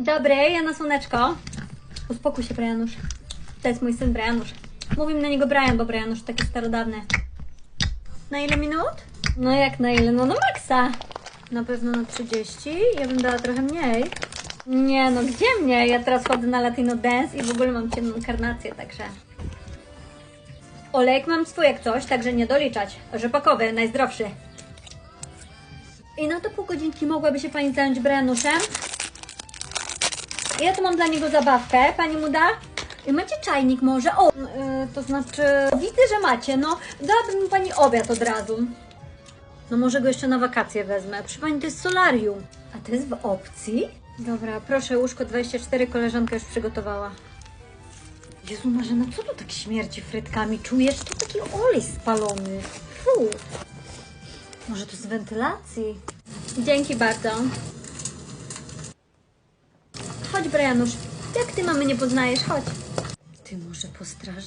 Dobry, ja na słoneczko. Uspokój się, Brianusz. To jest mój syn Brianusz. Mówimy na niego Brian, bo Brianusz taki starodawny. Na ile minut? No jak na ile? No na maksa. Na pewno na 30. Ja bym dała trochę mniej. Nie no, gdzie mnie? Ja teraz chodzę na Latino Dance i w ogóle mam ciemną karnację, także... Olejek mam swój jak coś, także nie doliczać. Rzepakowy, najzdrowszy. I na to pół godzinki mogłaby się Pani zająć Brianuszem? Ja tu mam dla niego zabawkę, Pani mu da? Macie czajnik może? O, yy, to znaczy... Widzę, że macie, no. Dałabym mu Pani obiad od razu. No może go jeszcze na wakacje wezmę. Przy Pani to jest solarium. A to jest w opcji? Dobra, proszę, łóżko 24, koleżanka już przygotowała. Jezu Marzena, co tu tak śmierdzi frytkami? Czujesz? To taki olej spalony. Fu. Może to z wentylacji? Dzięki bardzo. Chodź, Brianusz. Jak ty mamy nie poznajesz? Chodź. Ty może postraż...